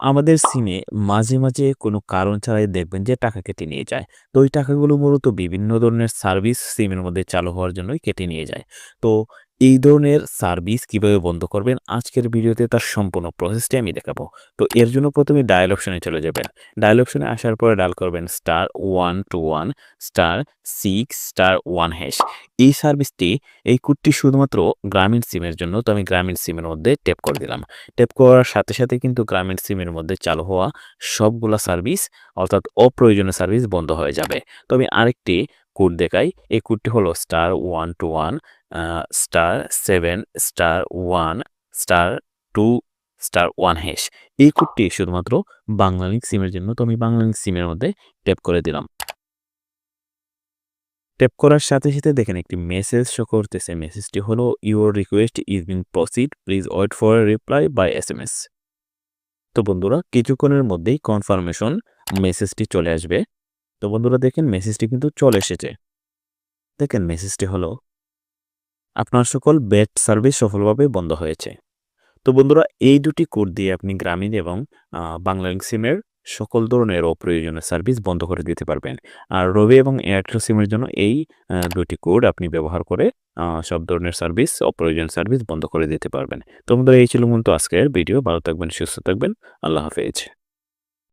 আমাদের সিমে মাঝে, মাঝে কোনো কারণ ছাড়াই দেখবেন যে টাকা কেটে নিয়ে যায়। তো ওই টাকাগুলো মূলত বিভিন্ন ধরনের সার্ভিস সিমের মধ্যে চালু হওয়ার জন্যই কেটে নিয়ে যায়। তো এই ধরনের সার্ভিস কীভাবে বন্ধ করবেন আজকের ভিডিওতে তার সম্পূর্ণ প্রসেসটি আমি দেখাবো। তো এর জন্য প্রথমে ডায়াল অপশনে চলে যাবেন। ডায়াল অপশনে আসার পরে ডায়াল করবেন star 121 star six star one hash. এই সার্ভিসটি এই কোডটি শুধুমাত্র গ্রামীণ সিমের জন্য। তো আমি গ্রামীণ সিমের মধ্যে ট্যাপ করে দিলাম। ট্যাপ করার সাথে, সাথে কিন্তু গ্রামীণ সিমের মধ্যে চালু হওয়া সবগুলা সার্ভিস অর্থাৎ অপ্রয়োজনীয় সার্ভিস বন্ধ হয়ে যাবে। তো আমি আরেকটি কোড দেখাই। এই কোডটি হলো স্টার 121 আ star 7 star 1 star 2 star 1 hash. এই কোডটি শুধুমাত্র বাংলালিংক সিমের জন্য। তো আমি বাংলালিংক সিমের মধ্যে ট্যাপ করে দিলাম। ট্যাপ করার সাথে, সাথে দেখেন একটি মেসেজ শো করতেছে। মেসেজটি হলো your request is been proceed please wait for reply by SMS. তো বন্ধুরা কিছুক্ষণের মধ্যেই কনফার্মেশন মেসেজটি চলে আসবে। তো বন্ধুরা দেখেন মেসেজটি কিন্তু চলে এসেছে। দেখেন মেসেজটি হলো আপনার সকল ব্যাট সার্ভিস সফলভাবে বন্ধ হয়েছে। তো বন্ধুরা এই দুটি কোড দিয়ে আপনি গ্রামীণ এবং বাংলালিংক সিমের সকল ধরনের অপ্রয়োজনীয় সার্ভিস বন্ধ করে দিতে পারবেন। আর রবি এবং এয়ারটেল সিমের জন্য এই দুটি কোড আপনি ব্যবহার করে সব ধরনের সার্ভিস অপ্রয়োজনীয় সার্ভিস বন্ধ করে দিতে পারবেন। তো বন্ধুরা এই ছিল মূলত আজকের ভিডিও। ভালো থাকবেন, সুস্থ থাকবেন। আল্লাহ হাফেজ।